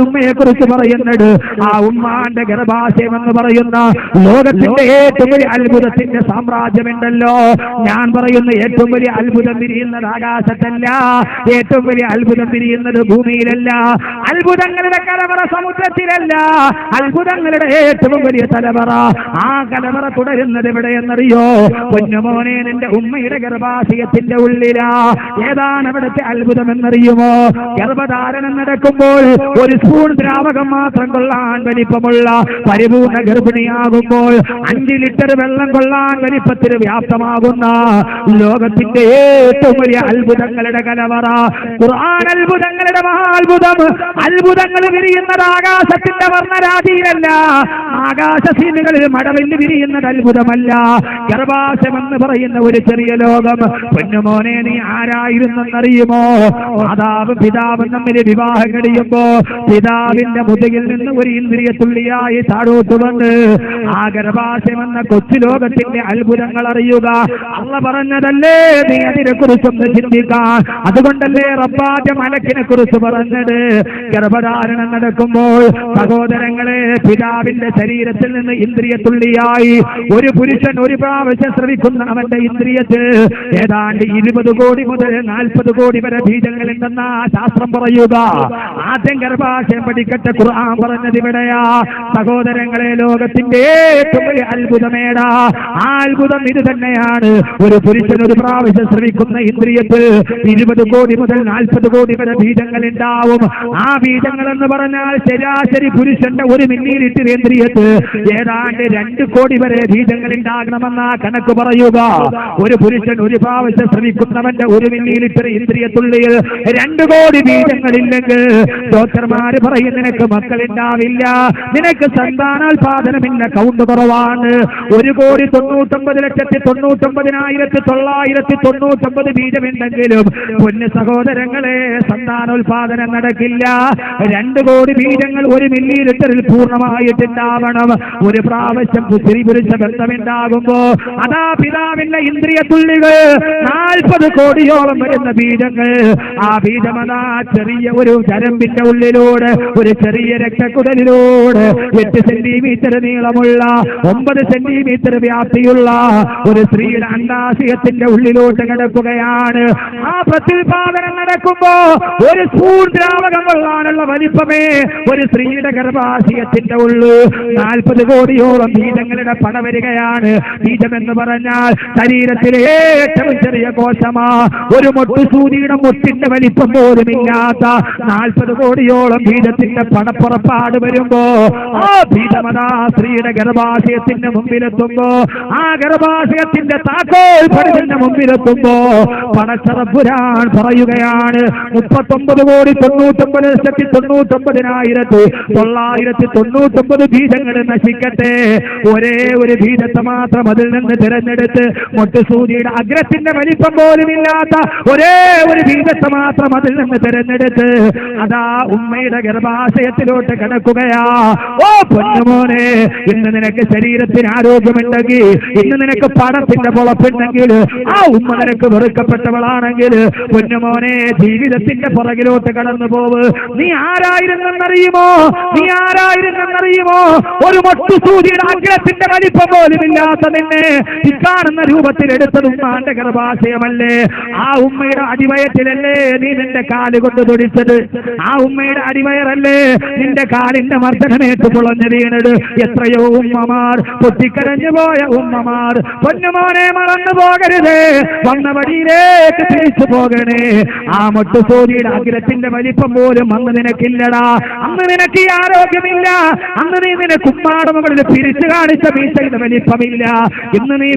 ഉമ്മയെ കുറിച്ച് പറയുന്നത് ആ ഉമ്മാന്റെ ഗർഭാശയം എന്ന് പറയുന്ന ലോകത്തിന്റെ ഏറ്റവും വലിയ അത്ഭുതത്തിന്റെ സാമ്രാജ്യമുണ്ടല്ലോ. ഞാൻ പറയുന്ന ഏറ്റവും വലിയ അത്ഭുതം തിരിയുന്നത് ആകാശത്തല്ല. ഏറ്റവും വലിയ അത്ഭുതം തിരിയുന്നത് ഭൂമിയിലല്ല. അത്ഭുതങ്ങളുടെ കലവറ സമുദ്രത്തിലല്ല. അത്ഭുതങ്ങളുടെ ഏറ്റവും വലിയ തലവറ ആ കലവറ തുടരുന്നത് എവിടെ എന്നറിയോ പൊന്നുമോനെ നിന്റെ ഉമ്മയുടെ ഗർഭാശയത്തിന്റെ ഉള്ളിലാ. ഏതാണ് അവിടുത്തെ അത്ഭുതം എന്നറിയുമോ ഗർഭധാരണം നടക്കുമ്പോൾ ഒരു സ്പൂൺ ദ്രാവകം മാത്രം കൊള്ളാൻ വലിപ്പമുള്ള പരിപൂർണ ഗർഭിണിയാകുമ്പോൾ അഞ്ച് ലിറ്റർ വെള്ളം കൊള്ളാൻ വലിപ്പത്തിന് വ്യാപ്തമാകുന്ന ലോകത്തിന്റെ ഏറ്റവും വലിയ അത്ഭുതങ്ങളുടെ കലവറ. ഖുർആൻ അത്ഭുതങ്ങളുടെ മഹാത്ഭുതം. അത്ഭുതങ്ങൾ വിരിയുന്നത് ആകാശത്തിന്റെ ആകാശ സീനുകളിൽ മടവിൽ വിരിയുന്നത് അത്ഭുതമല്ല. ഗർഭാശം എന്ന് പറയുന്ന ഒരു ചെറിയ ലോകം. പൊന്നുമോനെ നീ ആരായിരുന്നെന്നറിയുമോ? മാതാവും പിതാവും തമ്മിൽ വിവാഹം കഴിയുമ്പോ പിതാവിന്റെ മുതുകിൽ നിന്ന് ഒരു ഇന്ദ്രിയ തുള്ളിയായി താഴോട്ട് വന്ന് ആ ഗർഭാശയം എന്ന കൊച്ചു ലോകത്തിന്റെ അത്ഭുതങ്ങൾ അറിയുക. അള്ള പറഞ്ഞതല്ലേ നീ അതിനെ കുറിച്ചൊന്ന് ചിന്തിക്കാൻ അതുകൊണ്ടല്ലേ റബ്ബാന്റെ മലക്കിനെ കുറിച്ച് പറഞ്ഞത്. ഗർഭധാരണം നടക്കുമ്പോൾ സഹോദരങ്ങളെ പിതാവിന്റെ ശരീരത്തിൽ നിന്ന് ഇന്ദ്രിയ തുള്ളിയായി ഒരു പുരുഷൻ ഒരു പ്രാവശ്യം ശ്രമിക്കുന്ന അവന്റെ ഇന്ദ്രിയത്തിൽ ഏതാണ്ട് ഇരുപത് കോടി മുതൽ നാൽപ്പത് കോടി വരെ ബീജങ്ങൾ ഉണ്ടെന്ന ശാസ്ത്രം പറയുക. ആദ്യം ഗർഭാശയം പഠിക്കട്ടെ ഖുർആൻ പറഞ്ഞത് ഇവിടെയാ. സഹോദരങ്ങളെ ലോകത്തിന്റെ ഏറ്റവും വലിയ അത്ഭുതമേടാ. ആ അത്ഭുതം ഇത് തന്നെയാണ്. ഒരു പുരുഷൻ ഒരു പ്രാവശ്യം ശ്രമിക്കുന്ന ഇന്ദ്രിയത്തിൽ ഇരുപത് കോടി മുതൽ നാൽപ്പത് കോടി വരെ ബീജങ്ങൾ ഉണ്ടാവും. ആ ബീജങ്ങൾ എന്ന് പറഞ്ഞാൽ ശരാശരി പുരുഷന്റെ ഒരു മില്ലി ലിറ്റർ ഇന്ദ്രിയത്ത് ഏതാണ്ട് രണ്ട് കോടി വരെ ബീജങ്ങൾ ഉണ്ടാകണമെന്ന കണക്ക് പറയുക. ഒരു പുരുഷൻ ഒരു പ്രാവശ്യം ശ്രമിക്കുന്നവന്റെ ഒരു മില്ലി ലിറ്റർ ഇന്ദ്രിയത്തുള്ളിൽ രണ്ട് കോടി ബീജങ്ങളില്ലെങ്കിൽ ഡോക്ടർമാര് പറയും നിനക്ക് മക്കളുണ്ടാവില്ല നിനക്ക് സന്താനോത്പാദനമില്ല കൗണ്ട് കുറവാണ്. ഒരു കോടി തൊണ്ണൂറ്റൊമ്പത് ലക്ഷത്തി തൊണ്ണൂറ്റൊമ്പതിനായിരത്തി തൊള്ളായിരത്തി തൊണ്ണൂറ്റൊമ്പത് ബീജമുണ്ടെങ്കിലും പൊന്ന് സഹോദരങ്ങളെ സന്താനോൽപാദനം നടക്കില്ല. രണ്ട് കോടി ബീജങ്ങൾ ഒരു മില്ലി ലിറ്ററിൽ പൂർണമായിട്ടുണ്ടാവണം. ഒരു പ്രാവശ്യം സ്ത്രീ പുരുഷ ബന്ധമുണ്ടാകുമ്പോ അതാ പിതാവിന്റെ ഇന്ദ്രിയ തുള്ളികൾ നാൽപ്പത് കോടിയോളം വരുന്ന ബീജങ്ങൾ. ആ ബീജമതാ ചെറിയ ഒരു ചരമ്പിന്റെ ഉള്ളിലൂടെ ഒരു ചെറിയ രക്തക്കുടലിലൂടെ എട്ട് സെന്റിമീറ്റർ നീളമുള്ള ഒമ്പത് സെന്റിമീറ്റർ വ്യാപ്തിയുള്ള ഒരു സ്ത്രീയുടെ അണ്ടാശയത്തിന്റെ ഉള്ളിലോട്ട് കിടക്കുകയാണ്. ആ പ്രത്യുൽപാദനം നടക്കുമ്പോ ഒരു സ്പൂൺ ദ്രാവകം കൊള്ളാനുള്ള വലിപ്പമേ ഒരു സ്ത്രീയുടെ ഗർഭാശയത്തിന്റെ ഉള്ളു. നാൽപ്പത് കോടിയോളം ബീജങ്ങളുടെ പട വരികയാണ്. ബീജം എന്ന് പറഞ്ഞാൽ ശരീരത്തിലെ ഏറ്റവും ചെറിയ കോശമാ. ഒരു മൊട്ടുസൂചിയുടെ മുട്ടിന്റെ വലിപ്പം പോലും ഇല്ലാത്ത നാൽപ്പത് കോടിയോളം ബീജത്തിന്റെ പണപ്പുറപ്പാട് വരുമ്പോ ആ ബീജമതാ സ്ത്രീയുടെ ഗർഭാശയത്തിന്റെ മുമ്പിലെത്തുമ്പോ ആ ഗർഭാശയത്തിന്റെ താക്കോൽ പടിന്റെ മുമ്പിലെത്തുമ്പോ പണച്ചറപ്പുരാൻ പറയുകയാണ് മുപ്പത്തൊമ്പത് കോടി തൊണ്ണൂറ്റൊമ്പത് ലക്ഷത്തി തൊണ്ണൂറ്റൊമ്പതിനായിരത്തി തൊള്ളായിരത്തി തൊണ്ണൂറ്റൊമ്പത് ബീജങ്ങൾ നശിക്കട്ടെ. ഒരേ ഒരു ബീജത്തെ മാത്രം അതിൽ നിന്ന് തിരഞ്ഞെടുത്ത് മൊട്ടുസൂചിയുടെ അഗ്രത്തിന്റെ വലിപ്പം പോലുമില്ലാത്ത ഒരേ ഒരു ബീജത്തെ മാത്രം അതിൽ നിന്ന് തിരഞ്ഞെടുത്ത് അതാ ഉമ്മയുടെ ഗർഭാശയത്തിലോട്ട് കിടക്കുകയാ. ഓ പൊന്നുമോനെ ഇന്ന് നിനക്ക് ശരീരത്തിന് ആരോഗ്യമുണ്ടെങ്കിൽ ഇന്ന് നിനക്ക് പണത്തിന്റെ പുളപ്പുണ്ടെങ്കിൽ ആ ഉമ്മ നിനക്ക് വെറുക്കപ്പെട്ടവളാണെങ്കിൽ പൊന്നുമോനെ ജീവിതത്തിന്റെ പുറകിലോട്ട് കടന്നു പോവ്. നീ ആരായിരുന്നെന്നറിയുമോ? നീ ആരായിരുന്നെന്നറിയുമോ? ഒരു മൊട്ടുസൂചിയുടെ അഗ്രത്തിന്റെ വലിപ്പം പോലും ഇല്ലാത്ത നിന്നെ ഇക്കാണുന്ന രൂപത്തിൽ എടുത്തത് ഉമ്മാന്റെ ഗർഭാശയമല്ലേ? ആ ഉമ്മയുടെ അടിവയത്തിലല്ലേ നീ നിന്റെ കാൽ കൊണ്ട് തൊടിച്ചത്? ആ ഉമ്മയുടെ അടിവയറല്ലേ നിന്റെ കാലിന്റെ മർദ്ദനമേറ്റ് പുളഞ്ഞു വീണത് എത്രയോ ഉമ്മമാർ. പൊട്ടിക്കരഞ്ഞു പോയ ഉമ്മമാർ. പൊന്നുമോനെ മറന്നു പോകരുത്. വന്ന വഴിയിലേക്ക് തിരിച്ചു പോകണേ. ആ മൊട്ടുസോതിയുടെ അഖിലത്തിന്റെ വലിപ്പം പോലും അന്ന് നിനക്കില്ലടാ. അന്ന് നിനക്ക് ഈ ആരോഗ്യമില്ല. അന്ന് നീ നിനക്ക് ഉമ്മാടമകളിൽ പിരിച്ചു കാണിച്ച മീശയുടെ വലിപ്പമില്ല. ഇന്ന് നീ